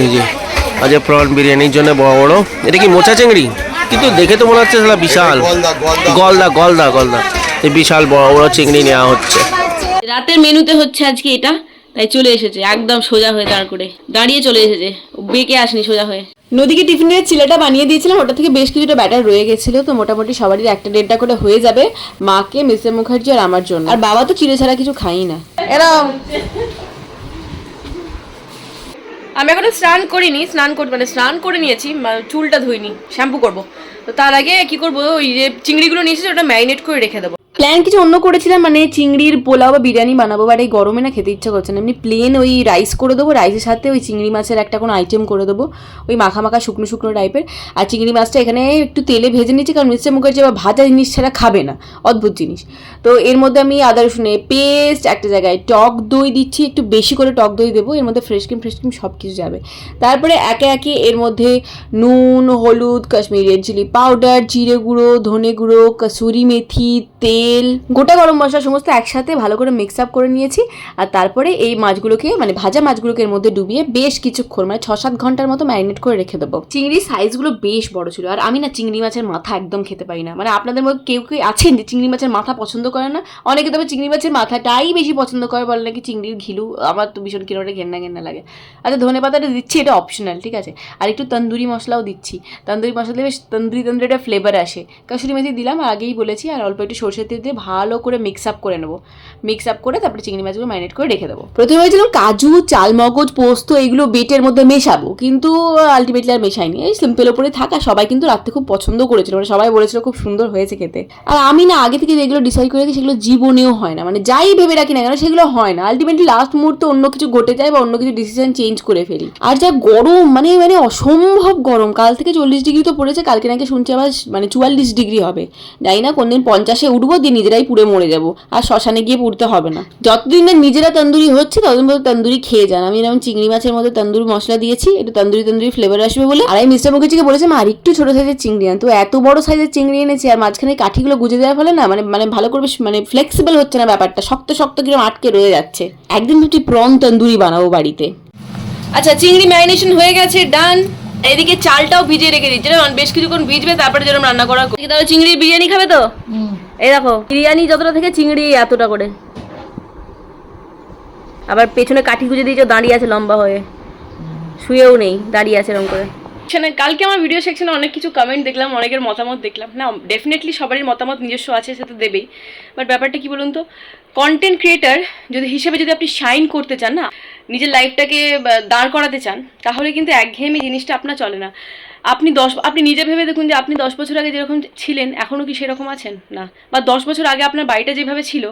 এই যে আজ প্রন বিরিয়ানির জন্য বড় বড়। এটা কি মোচা চিংড়ি? কিন্তু দেখে তো মনে হচ্ছে সেটা বিশাল। গলদা গলদা। গলদা এই বিশাল বড় বড় চিংড়ি নেওয়া হচ্ছে। রাতের মেনুতে হচ্ছে আজকে এটা তাই চলে এসেছে একদম সোজা হয়ে দাঁড় করে। দাঁড়িয়ে চলে এসেছে বেঁকে আসেনি সোজা হয়ে। নদীকে টিফিনের চিলেটা বানিয়ে দিয়েছিলাম ওটা থেকে বেশ কিছুটা ব্যাটার রয়ে গেছিল তো মোটামুটি সবারই একটা দেড়টা করে হয়ে যাবে মাকে মিসেস মুখার্জি আর আমার জন্য। আর বাবা তো চিড়ে ছাড়া কিছু খাই না। এরম। আমি এখনও স্নান করিনি, স্নান করি মানে স্নান করে নিয়েছি চুলটা ধুইনি, শ্যাম্পু করব। তো তার আগে কি করব, ওই যে চিংড়িগুলো নিয়েছি ওটা ম্যারিনেট করে রেখে দেবো। প্ল্যান কিছু অন্য করেছিলাম মানে চিংড়ির পোলাও বা বিরিয়ানি বানাবো, আর এই গরমে না খেতে ইচ্ছা করছে না। এমনি প্লেন ওই রাইস করে দেবো রাইসের সাথে ওই চিংড়ি মাছের একটা কোনো আইটেম করে দেবো, ওই মাখা মাখা শুকনো শুকনো টাইপের আর চিংড়ি মাছটা এখানে একটু তেলে ভেজে নিচ্ছি কারণ মিস্টার মুখার্জি আবার ভাজা জিনিস ছাড়া খাবে না, অদ্ভুত জিনিস। তো এর মধ্যে আমি আদা রসুনে পেস্ট একটা জায়গায় টক দই দিচ্ছি, একটু বেশি করে টক দই দেবো, এর মধ্যে ফ্রেশ ক্রিম ফ্রেশ ক্রিম সব কিছু যাবে। তারপরে একে একে এর মধ্যে নুন, হলুদ, কাশ্মীরি রেড চিলি পাউডার জিরে গুঁড়ো, ধনে গুঁড়ো, কসুরি মেথি, তেল গোটা গরম মশলা সমস্ত একসাথে ভালো করে মিক্স আপ করে নিয়েছি। আর তারপরে এই মাছগুলোকে মানে ভাজা মাছগুলোকে এর মধ্যে ডুবিয়ে বেশ কিছুক্ষণ মানে ছ সাত ঘণ্টার মতো ম্যারিনেট করে রেখে দেবো। চিংড়ির সাইজগুলো বেশ বড় ছিল। আর আমি না চিংড়ি মাছের মাথা একদম খেতে পারি না। মানে আপনাদের মধ্যে কেউ কেউ আছেন যে চিংড়ি মাছের মাথা পছন্দ করে না? অনেকে তবে চিংড়ি মাছের মাথাটাই বেশি পছন্দ করে বলে নাকি চিংড়ির ঘিলু, আমার তো ভীষণ কিরোটা ঘেন্না ঘেন্না লাগে। আচ্ছা ধনে পাতাটা দিচ্ছি, এটা অপশনাল ঠিক আছে? আর একটু তন্দুরি মশলাও দিচ্ছি। তন্দুরি মশলা বেশ তন্দুরি তন্দুরি একটা ফ্লেভার আসে। কাসুরি মেথি দিলাম আগেই বলেছি, আর অল্প একটু সরষের তেল দিয়ে ভালো করে মিক্স আপ করে নেব। মিক্স আপ করে তারপরে চিংড়ি মাছগুলো ম্যারিনেট করে রেখে দেবো। প্রথমে ভেবেছিলাম কাজু, চাল, মগজ, পোস্ত এগুলো বেটের মধ্যে মেশাবো, কিন্তু আলটিমেটলি আর মেশাইনি। এই সিম্পল ওপরে থাকা সবাই কিন্তু রাত্রে খুব পছন্দ করেছিল মানে সবাই বলেছিল খুব সুন্দর হয়েছে খেতে। আর আমি না আগে থেকে যেগুলো ডিসাইড করে রাখি সেগুলো জীবনেও হয় না মানে যাই ভেবে রাখি না কেন সেগুলো হয় না। আলটিমেটলি লাস্ট মুহূর্তে অন্য কিছু ঘটে যায় বা অন্য কিছু ডিসিশন চেঞ্জ করে ফেলি। আর যা গরম মানে মানে অসম্ভব গরম। কাল থেকে চল্লিশ ডিগ্রি তো পড়েছে, কালকে নাকি শুনছি আবার মানে চুয়াল্লিশ ডিগ্রি হবে। জানি না কোনদিন পঞ্চাশে উঠবো দিয়ে নিজেরাই পুড়ে মরে যাব আর শ্মশানে গিয়ে পুড়তে হবে না। যতদিন না নিজেরা তন্দুরি হচ্ছে ততদিন পর্যন্ত তন্দুরি খেয়ে যান। আমি এরকম চিংড়ি মাছের মধ্যে তন্দুরি মশলা দিয়েছি একটু তন্দুরি তন্দুরি ফ্লেভার আসবে বলে। আর আমি মিস্টার মুখার্জিকে বলেছিলাম আর একটু ছোটো সাইজের চিংড়ি আন। তো এত বড় সাইজের চিংড়ি এনেছি আর মাঝখানে কাঠিগুলো গুজে দেওয়ার ফলে না মানে মানে ভালো করে বেশ- মানে ফ্লেক্সিবল হচ্ছে না ব্যাপারটা। শক্ত শক্ত কীরকম আটকে রয়ে যাচ্ছে। একদিন ভাবছি প্রন তন্দুরি বানাবো বাড়িতে। আচ্ছা চিংড়ি ম্যারিনেশন হয়ে গেছে ডান এদিকে চালটাও ভিজিয়ে রেখে দিচ্ছি। যেমন বেশ কিছুক্ষণ ভিজবে তারপরে যেরকম রান্না করা তাহলে চিংড়ির বিরিয়ানি খাবে তো? এই দেখো, বিরিয়ানি যতটা থেকে চিংড়ি এতটা করে। আবার পেছনে কাঠি গুজে দিয়েছে, দাঁড়িয়ে আছে লম্বা হয়ে। শুয়েও নেই, দাঁড়িয়ে আছে এরকম করে। কালকে আমার ভিডিও সেকশনে অনেক কিছু কমেন্ট দেখলাম, অনেকের মতামত দেখলাম। না ডেফিনেটলি সবারই মতামত নিজস্ব আছে, সে তো দেবেই। বাট ব্যাপারটা কি বলুন তো কন্টেন্ট ক্রিয়েটার যদি হিসেবে যদি আপনি শাইন করতে চান, না, নিজের লাইফটাকে দাঁড় করাতে চান, তাহলে কিন্তু একঘেয়েমি জিনিসটা আপনার চলে না। আপনি দশ আপনি নিজে ভেবে দেখুন যে আপনি দশ বছর আগে যেরকম ছিলেন এখনও কি সেরকম আছেন? না। বা দশ বছর আগে আপনার বাড়িটা যেভাবে ছিল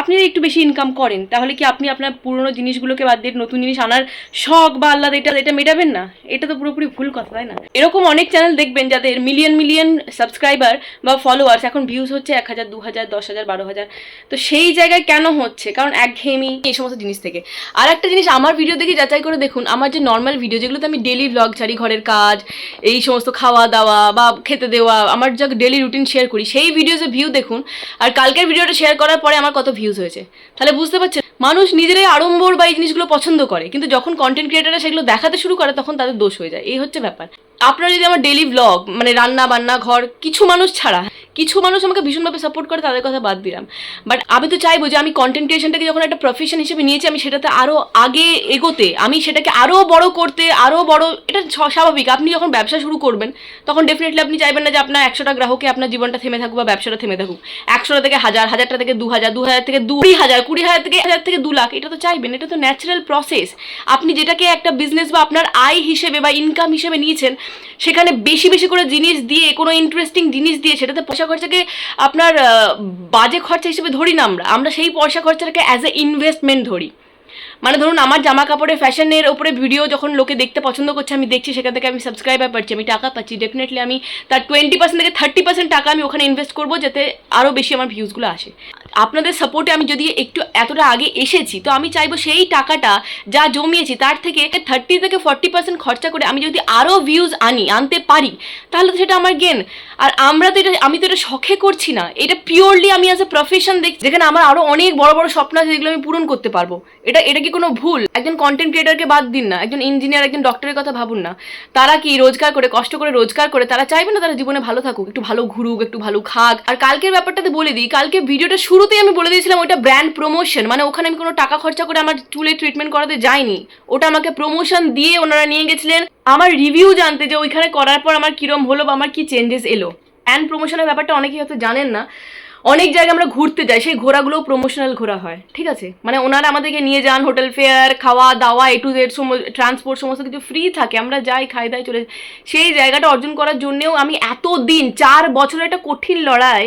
আপনি যদি একটু বেশি ইনকাম করেন, তাহলে কি আপনি আপনার পুরনো জিনিসগুলোকে বাদ দিয়ে নতুন জিনিস আনার শখ বা আল্লাহ এটা এটা মেটাবেন না? এটা তো পুরোপুরি ভুল কথা, তাই না? এরকম অনেক চ্যানেল দেখবেন যাদের মিলিয়ন মিলিয়ন সাবস্ক্রাইবার বা ফলোয়ার্স এখন ভিউজ হচ্ছে এক হাজার, দু হাজার, দশ হাজার, বারো হাজার। তো সেই জায়গায় কেন হচ্ছে? কারণ একঘেয়েমি এই সমস্ত জিনিস থেকে। আর একটা জিনিস আমার ভিডিও দেখে যাচাই করে দেখুন, আমার যে নর্মাল ভিডিও যেগুলোতে আমি ডেলি ব্লগ ছাড়ি, ঘরের কাজ, এই সমস্ত খাওয়া দাওয়া বা খেতে দেওয়া, আমার যা ডেলি রুটিন শেয়ার করি, সেই ভিডিওসে ভিউ দেখুন। আর কালকের ভিডিওটা শেয়ার করার পরে আমার কত ভিউজ হয়েছে। তাহলে বুঝতে পারছেন, মানুষ নিজেরাই আড়ম্বর বা এই জিনিসগুলো পছন্দ করে, কিন্তু যখন কন্টেন্ট ক্রিয়েটাররা সেগুলো দেখাতে শুরু করে, তখন তাদের দোষ হয়ে যায়। এই হচ্ছে ব্যাপার। আপনারা যদি আমার ডেলি ব্লগ মানে রান্না বান্না ঘর, কিছু মানুষ ছাড়া কিছু মানুষ আমাকে ভীষণভাবে সাপোর্ট করে, তাদের কথা বাদ দিলাম। বাট আমি তো চাইব যে আমি কন্টেন্ট ক্রিয়েশনটাকে যখন একটা প্রফেশন হিসেবে নিয়েছি, আমি সেটাতে আরও আগে এগোতে, আমি সেটাকে আরও বড় করতে আরও বড়, এটা স্বাভাবিক। আপনি যখন ব্যবসা শুরু করবেন, তখন ডেফিনেটলি আপনি চাইবেন না যে আপনার একশোটা গ্রাহকে আপনার জীবনটা থেমে থাকুক বা ব্যবসাটা থেমে থাকুক। একশোটা থেকে হাজার, হাজারটা থেকে দু হাজার দু হাজার থেকে দু কুড়ি হাজার কুড়ি হাজার থেকে হাজার থেকে দু লাখ, এটা তো চাইবেন, এটা তো ন্যাচারাল প্রসেস আপনি যেটাকে একটা বিজনেস বা আপনার আয় হিসেবে বা ইনকাম হিসেবে নিয়েছেন, সেখানে বেশি বেশি করে জিনিস দিয়ে, কোনো ইন্টারেস্টিং জিনিস দিয়ে সেটাতে পয়সা খরচাকে আপনার বাজে খরচা হিসেবে ধরি না আমরা। আমরা সেই পয়সা খরচাটাকে অ্যাজ এ ইনভেস্টমেন্ট ধরি। মানে ধরুন আমার জামা কাপড়ের ফ্যাশনের ওপরে ভিডিও যখন লোকে দেখতে পছন্দ করছে, আমি দেখছি, সেখান থেকে আমি সাবস্ক্রাইবার পাচ্ছি আমি টাকা পাচ্ছি। ডেফিনেটলি আমি তার টোয়েন্টি পার্সেন্ট থেকে থার্টি পার্সেন্ট টাকা আমি ওখানে ইনভেস্ট করব, যাতে আরও বেশি আমার ভিউজগুলো আসে। আপনাদের সাপোর্টে আমি যদি একটু এতটা আগে এসেছি, তো আমি চাইব সেই টাকাটা যা জমিয়েছি, তার থেকে থার্টি থেকে ফর্টি পার্সেন্ট খরচা করে আমি যদি আরও ভিউজ আনি, আনতে পারি, তাহলে তো সেটা আমার গেন আর আমরা তো এটা, আমি তো এটা শখে করছি না, এটা পিওরলি আমি অ্যাজ এ প্রফেশন দেখছি। যেখানে আমার আরও অনেক বড় বড় স্বপ্ন আছে, যেগুলো আমি পূরণ করতে পারব। এটা এটা কি কোনো ভুল? একজন কন্টেন্ট ক্রিয়েটারকে বাদ দিন না, একজন ইঞ্জিনিয়ার একজন ডক্টরের কথা ভাবুন না। তারা কি রোজগার করে, কষ্ট করে রোজগার করে, তারা চাইবে না তারা জীবনে ভালো থাকুক, একটু ভালো ঘুরুক, একটু ভালো খাক? আর কালকের ব্যাপারটাতে বলে দিই, কালকে ভিডিওটা শুরুতেই আমি বলে দিয়েছিলাম ওটা ব্র্যান্ড প্রমোশন মানে ওখানে আমি কোনো টাকা খরচা করে আমার চুলে ট্রিটমেন্ট করাতে যাইনি। ওটা আমাকে প্রমোশন দিয়ে ওনারা নিয়ে গেছিলেন। আমার রিভিউ জানতে যে ওইখানে করার পর আমার কিরম হলো বা আমার কি চেঞ্জেস এলো। অ্যান্ড প্রমোশনের ব্যাপারটা অনেকেই হয়তো জানেন না। অনেক জায়গায় আমরা ঘুরতে যাই, সেই ঘোরাগুলোও প্রমোশনাল ঘোরা হয়, ঠিক আছে মানে ওনারা আমাদেরকে নিয়ে যান হোটেল ফেয়ার খাওয়া দাওয়া এ টু জেড ট্রান্সপোর্ট সমস্ত কিছু ফ্রি থাকে, আমরা যাই, খাই, দাই, চলে। সেই জায়গাটা অর্জন করার জন্যেও আমি এত দিন চার বছরের একটা কঠিন লড়াই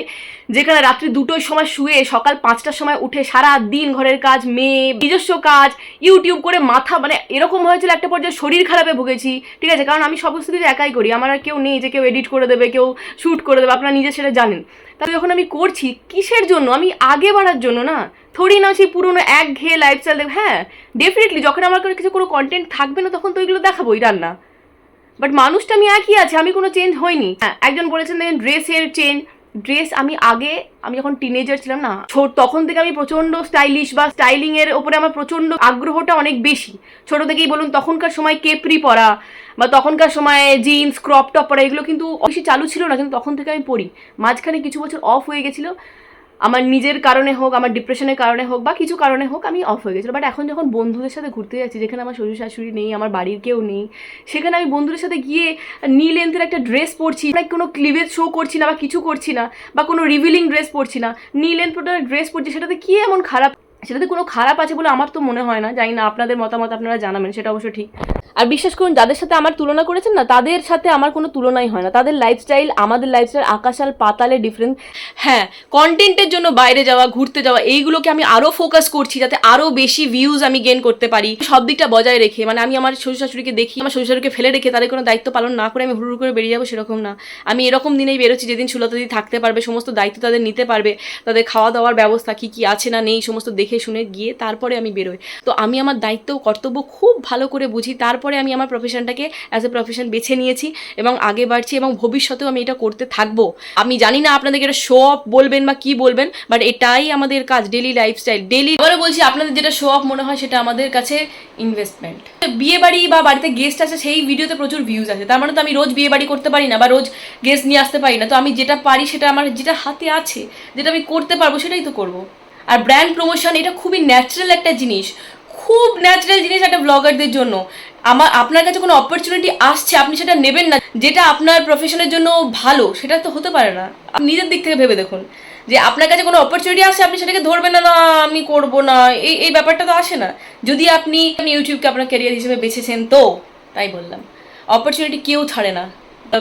যেখানে রাত্রি দুটোর সময় শুয়ে সকাল পাঁচটার সময় উঠে সারা দিন ঘরের কাজ, মেয়ে, নিজস্ব কাজ ইউটিউব করে মাথা মানে এরকম হয়েছিল একটা পর্যায়ে শরীর খারাপে ভুগেছি, ঠিক আছে? কারণ আমি সমস্ত কিছু একাই করি, আমার আর কেউ নেই যে কেউ এডিট করে দেবে, কেউ শ্যুট করে দেবে, আপনারা নিজে সেটা জানেন। তা যখন আমি করছি, কিসের জন্য? আমি আগে বাড়ার জন্য না। থোড়ি না সেই পুরোনো এক ঘেয়ে লাইফস্টাইল দেখ হ্যাঁ ডেফিনেটলি যখন আমার কাছে কিছু কোনো কন্টেন্ট থাকবে না, তখন তো ওইগুলো দেখাবোই রান্না। বাট মানুষটা আমি একই আছে, আমি কোনো চেঞ্জ হয়নি হ্যাঁ একজন বলেছেন দেখেন ড্রেসের চেঞ্জ ড্রেস আমি আগে, আমি যখন টিনেজার ছিলাম না তখন থেকে আমি প্রচণ্ড স্টাইলিশ বা স্টাইলিং এর ওপরে আমার প্রচণ্ড আগ্রহটা অনেক বেশি। ছোট থেকেই বলুন, তখনকার সময় কেপরি পরা বা তখনকার সময় জিন্স ক্রপ টপ পরা, এগুলো কিন্তু বেশি চালু ছিল না, কিন্তু তখন থেকে আমি পড়ি মাঝখানে কিছু বছর অফ হয়ে গেছিল আমার নিজের কারণে হোক, আমার ডিপ্রেশনের কারণে হোক বা কিছু কারণে হোক, আমি অফ হয়ে গেছিল বাট এখন যখন বন্ধুদের সাথে ঘুরতে যাচ্ছি, যেখানে আমার শ্বশুর শাশুড়ি নেই, আমার বাড়ির কেউ নেই, সেখানে আমি বন্ধুদের সাথে গিয়ে নি লেন্থের একটা ড্রেস পরছি না কোনো ক্লিভেজ শো করছি না বা কিছু করছি না, বা কোনো রিভিলিং ড্রেস পরছি না নি লেন্থ ড্রেস পরছি, সেটাতে কি এমন খারাপ, সেটাতে কোনো খারাপ আছে বলে আমার তো মনে হয় না, জানি না আপনাদের মতামত আপনারা জানাবেন, সেটা অবশ্য ঠিক। আর বিশ্বাস করুন, যাদের সাথে আমার তুলনা করেছেন না, তাদের সাথে আমার কোনো তুলনাই হয় না। তাদের লাইফস্টাইল আমাদের লাইফস্টাইল আকাশাল পাতালে ডিফারেন্স হ্যাঁ কন্টেন্টের জন্য বাইরে যাওয়া, ঘুরতে যাওয়া, এইগুলোকে আমি আরও ফোকাস করছি, যাতে আরও বেশি ভিউজ আমি গেন করতে পারি। সব দিকটা বজায় রেখে মানে আমি আমার শ্বশুর শাশুড়িকে দেখি, আমার শ্বশুর শাশুড়িকে ফেলে রেখে তাদের কোনো দায়িত্ব পালন না করে আমি হুড় করে বেরিয়ে যাব সেরকম না। আমি এরকম দিনেই বেরোচ্ছি যেদিন সুলতা দিদি থাকতে পারবে, সমস্ত দায়িত্ব তাদের নিতে পারবে, তাদের খাওয়া দাওয়ার ব্যবস্থা কী কী আছে না নেই, সমস্ত দেখে শুনে গিয়ে তারপরে আমি বেরোই। তো আমি আমার দায়িত্ব, কর্তব্য খুব ভালো করে বুঝি তারপরে আমি আমার প্রফেশনটাকে অ্যাজ এ প্রফেশন বেছে নিয়েছি এবং আগে বাড়ছি এবং ভবিষ্যতেও আমি এটা করতে থাকব। আমি জানি না আপনাদেরকে এটা শো অফ বলবেন বা কি বলবেন বাট এটাই আমাদের কাজ ডেলি লাইফস্টাইল ডেলি এবারে বলছি, আপনাদের যেটা শো অফ মনে হয় সেটা আমাদের কাছে ইনভেস্টমেন্ট বিয়ে বাড়ি বা বাড়িতে গেস্ট আছে সেই ভিডিওতে প্রচুর ভিউজ আছে তার মানে তো আমি রোজ বিয়ে বাড়ি করতে পারি না বা রোজ গেস্ট নিয়ে আসতে পারি না। তো আমি যেটা পারি সেটা আমার যেটা হাতে আছে, যেটা আমি করতে পারব সেটাই তো করব। আর ব্র্যান্ড প্রমোশন এটা খুবই ন্যাচারাল একটা জিনিস। খুব ন্যাচারাল জিনিস একটা ব্লগারদের জন্য। আমার, আপনার কাছে কোনো অপরচুনিটি আসছে, আপনি সেটা নেবেন না, যেটা আপনার প্রফেশনের জন্য ভালো, সেটা তো হতে পারে না। আপনি নিজের দিক থেকে ভেবে দেখুন। যে আপনার কাছে কোনো অপরচুনিটি আসছে, আপনি সেটাকে ধরবেন না না, আমি করব না, এই এই ব্যাপারটা তো আসে না। যদি আপনি ইউটিউবকে আপনার ক্যারিয়ার হিসেবে বেছেছেন, তো তাই বললাম। অপরচুনিটি কেউ ছাড়ে না।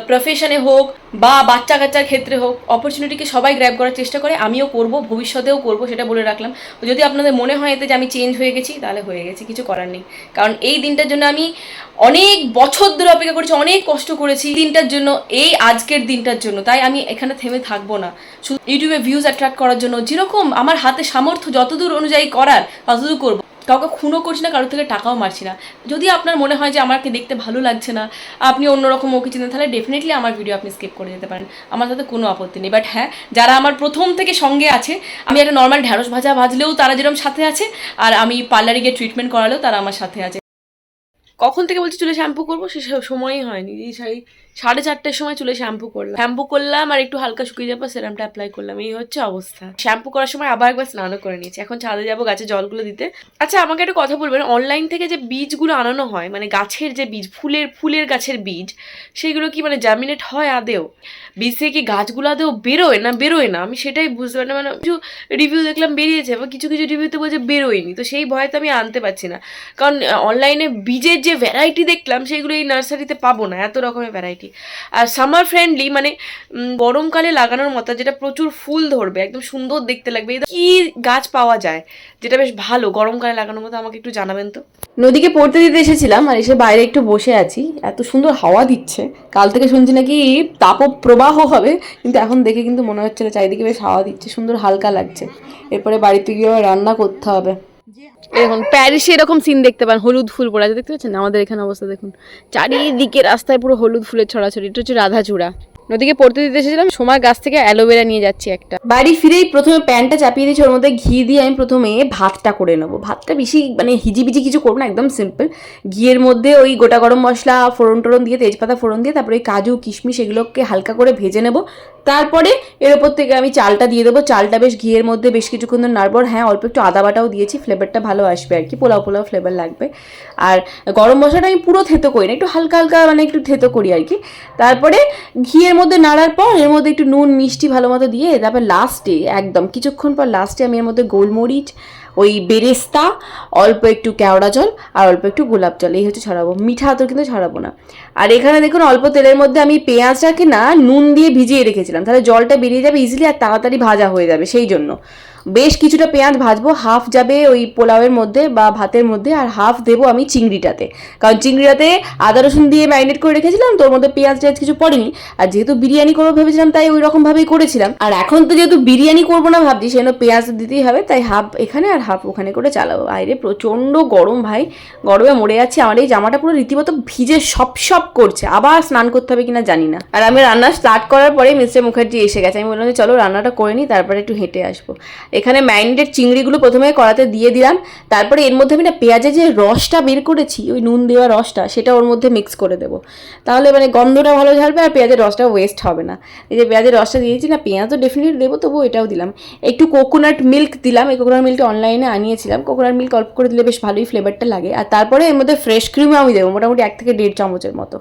প্রফেশনে হোক বা বাচ্চা কাচ্চার ক্ষেত্রে হোক অপরচুনিটিকে সবাই গ্র্যাব করার চেষ্টা করে, আমিও করব, ভবিষ্যতেও করব, সেটা বলে রাখলাম। যদি আপনাদের মনে হয় এতে যে আমি চেঞ্জ হয়ে গেছি, তাহলে হয়ে গেছি, কিছু করার নেই। কারণ এই দিনটার জন্য আমি অনেক বছর ধরে অপেক্ষা করেছি, অনেক কষ্ট করেছি দিনটার জন্য, এই আজকের দিনটার জন্য। তাই আমি এখানে থেমে থাকব না। শুধু ইউটিউবে ভিউজ অ্যাট্রাক্ট করার জন্য, যেরকম আমার হাতে সামর্থ্য যতদূর অনুযায়ী করার, ততদূর করব। কাউকে খুনও করছি না, কারোর থেকে টাকাও মারছি না। যদি আপনার মনে হয় যে আমাকে দেখতে ভালো লাগছে না, আপনি অন্যরকম ওকে চিনেন তাহলে ডেফিনেটলি আমার ভিডিও আপনি স্কিপ করে যেতে পারেন। আমার সাথে কোনো আপত্তি নেই। বাট হ্যাঁ যারা আমার প্রথম থেকে সঙ্গে আছে, আমি একটা নর্মাল ঢ্যাঁড়স ভাজা ভাজলেও তারা যেরকম সাথে আছে, আর আমি পার্লারে গিয়ে ট্রিটমেন্ট করালেও তারা আমার সাথে আছে। কখন থেকে বলছি চুলে শ্যাম্পু করব? সে সময়ই হয়নি। এই সেই সাড়ে চারটের সময় চুলে শ্যাম্পু করলাম। শ্যাম্পু করলাম আর একটু হালকা শুকিয়ে যাব সেরামটা অ্যাপ্লাই করলাম। এই হচ্ছে অবস্থা। শ্যাম্পু করার সময় আবার একবার স্নানও করে নিয়েছি। এখন ছাদে যাব গাছে জলগুলো দিতে। আচ্ছা আমাকে একটা কথা বলবেন অনলাইন থেকে যে বীজগুলো আনানো হয় মানে গাছের যে বীজ, ফুলের ফুলের গাছের বীজ, সেগুলো কি মানে জামিনেট হয় আদেও? বীজ থেকে কি গাছগুলো আদেও বেরোয় না বেরোয় না? আমি সেটাই বুঝতে পারি না। মানে কিছু রিভিউ দেখলাম বেরিয়েছে বা কিছু কিছু রিভিউতে বলছে বেরোয়নি। তো সেই ভয় তো আমি আনতে পারছি না। কারণ অনলাইনে বীজের যে ভ্যারাইটি দেখলাম, সেগুলো এই নার্সারিতে পাবো না। এত রকমের ভ্যারাইটি আর সামার ফ্রেন্ডলি মানে গরমকালে লাগানোর মতো যেটা প্রচুর ফুল ধরবে, একদম সুন্দর দেখতে লাগবে। কি গাছ পাওয়া যায়? যেটা বেশ ভালো, গরমকালে লাগানোর মতো আমাকে একটু জানাবেন তো। নদীকে পড়তে দিতে এসেছিলাম আর এসে বাইরে একটু বসে আছি। এত সুন্দর হাওয়া দিচ্ছে। কাল থেকে শুনছি নাকি তাপপ্রবাহ হবে, কিন্তু এখন দেখে কিন্তু মনে হচ্ছে না, চারিদিকে বেশ হাওয়া দিচ্ছে, সুন্দর হালকা লাগছে। এরপরে বাড়িতে গিয়ে রান্না করতে হবে। দেখুন প্যারিসে এরকম সিন দেখতে পান, হলুদ ফুল পড়ে আছে, দেখতে পাচ্ছেন? আমাদের এখানে অবস্থা দেখুন। চারিদিকে রাস্তায় পুরো হলুদ ফুলের ছড়াছড়ি, এটা হচ্ছে রাধাচূড়া। নদীকে পড়তে দিতে এসেছিলাম সময় গাছ থেকে অ্যালোভেরা নিয়ে যাচ্ছি একটা। বাড়ি ফিরেই প্রথমে প্যানটা চাপিয়ে দিয়েছি, ওর মধ্যে ঘি দিয়ে আমি প্রথমে ভাতটা করে নেব। ভাতটা বেশি মানে হিজিবিজি কিছু করব না, একদম সিম্পল ঘিয়ের মধ্যে ওই গোটা গরম মশলা, ফোড়ন টোড়ন দিয়ে, তেজপাতা ফোড়ন দিয়ে, তারপরে কাজু, কিশমিশ, এগুলোকে হালকা করে ভেজে নেব। তারপরে এর ওপর থেকে আমি চালটা দিয়ে দেবো। চালটা বেশ ঘিয়ের মধ্যে বেশ কিছুক্ষণ ধরে নাড়বো। হ্যাঁ অল্প একটু আদা বাটাও দিয়েছি ফ্লেভারটা ভালো আসবে আর কি। পোলাও পোলাও ফ্লেভার লাগবে। আর গরম মশলাটা আমি পুরো থেতো করি না, একটু হালকা হালকা মানে একটু থেতো করি আর কি। তারপরে ঘিয়ের মধ্যে নাড়ার পর এর মধ্যে একটু নুন, মিষ্টি ভালো মতো দিয়ে তারপর লাস্টে একদম কিছুক্ষণ পর লাস্টে আমি এর মধ্যে গোলমরিচ ওই বেরেস্তা, অল্প একটু কেওড়া জল আর অল্প একটু গোলাপ জল, এই হচ্ছে ছড়াবো। মিঠা আতর কিন্তু ছড়াবো না। আর এখানে দেখুন অল্প তেলের মধ্যে আমি পেঁয়াজটাকে না নুন দিয়ে ভিজিয়ে রেখেছিলাম। তাহলে জলটা বেরিয়ে যাবে ইজিলি আর তাড়াতাড়ি ভাজা হয়ে যাবে, সেই জন্য। বেশ কিছুটা পেঁয়াজ ভাজবো হাফ যাবে ওই পোলাওয়ের মধ্যে বা ভাতের মধ্যে আর হাফ দেবো আমি চিংড়িটাতে। কারণ চিংড়িটাতে আদা রসুন দিয়ে ম্যারিনেট করে রেখেছিলাম, তোর মধ্যে পেঁয়াজ টেয়াজ কিছু পড়েনি। আর যেহেতু বিরিয়ানি করব ভেবেছিলাম, তাই ওই রকম ভাবেই করেছিলাম। আর এখন তো যেহেতু বিরিয়ানি করব না ভাবছি, সেজন্য পেঁয়াজ দিতেই হবে, তাই হাফ এখানে আর হাফ ওখানে করে চালাবো। বাইরে প্রচণ্ড গরম ভাই, গরমে মরে যাচ্ছে, আমার এই জামাটা পুরো রীতিমতো ভিজে সপ সপ করছে, আবার স্নান করতে হবে কিনা জানি না। আর আমি রান্না স্টার্ট করার পরে মিস্টার মুখার্জি এসে গেছে, আমি বললাম যে চলো রান্নাটা করে নিই, তারপরে একটু হেঁটে আসব। এখানে ম্যারিনেটেড চিংড়িগুলো প্রথমে কড়াতে দিয়ে দিলাম। তারপরে এর মধ্যে আমি না পেঁয়াজের যে রসটা বের করেছি, ওই নুন দেওয়া রসটা, সেটা ওর মধ্যে মিক্স করে দেবো। তাহলে মানে গন্ধটা ভালো ঝালবে আর পেঁয়াজের রসটা ওয়েস্ট হবে না। এই যে পেঁয়াজের রসটা দিয়েছি না পেঁয়াজ তো ডেফিনেটলি দেবো তবু এটাও দিলাম। একটু কোকোনাট মিল্ক দিলাম, এই কোকোনাট মিল্কটা অনলাইনে আনিয়েছিলাম। কোকোনাট মিল্ক অল্প করে দিলে বেশ ভালোই ফ্লেভারটা লাগে। আর তারপরে এর মধ্যে ফ্রেশ ক্রিমও আমি দেবো, মোটামুটি এক থেকে দেড় চামচের মতো।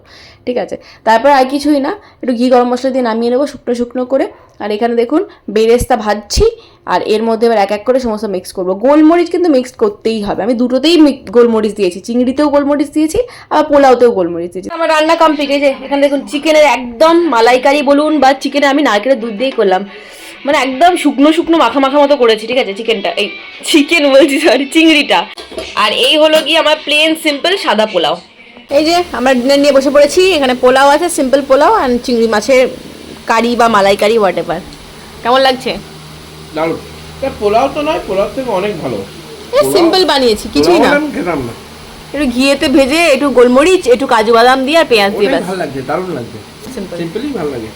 ঠিক আছে? তারপর আর কিছুই না, একটু ঘি গরম মশলা দিয়ে নামিয়ে নেব শুকনো শুকনো করে। আর এখানে দেখুন, বেরেস্তা ভাজছি। আর এর মধ্যে এবার এক এক করে সমস্ত মিক্স করব। গোলমরিচ কিন্তু মিক্স করতেই হবে। আমি দুটোতেই গোলমরিচ দিয়েছি। চিংড়িতেও গোলমরিচ দিয়েছি, আবার পোলাওতেও গোলমরিচ দিয়েছি। আমার রান্না কমপ্লিট যে এখানে দেখুন চিকেনের একদম মালাইকারি বলুন বা চিকেনে আমি নারকেলের দুধ দিয়েই করলাম। মানে একদম শুকনো শুকনো, মাখা মাখা মতো করেছি, ঠিক আছে চিকেনটা এই চিকেন বলছি সরি চিংড়িটা। আর এই হলো কি আমার প্লেন সিম্পল সাদা পোলাও। এই যে আমরা ডিনার নিয়ে বসে পড়েছি, এখানে পোলাও আছে সিম্পল পোলাও আর চিংড়ি মাছের কারি বা মালাইকারি হোয়াট এভার কেমন লাগছে? দারুণ তা পোলাও তো নয় পোলাও থেকে অনেক ভালো। সিম্পল বানিয়েছি কিছুই না। খেতাম না। একটু ঘিয়েতে ভেজে একটু গোলমরিচ একটু কাজু বাদাম দিয়ে আর পেঁয়াজ দিয়ে ভালো লাগছে দারুণ লাগছে। সিম্পল ভালো লাগে।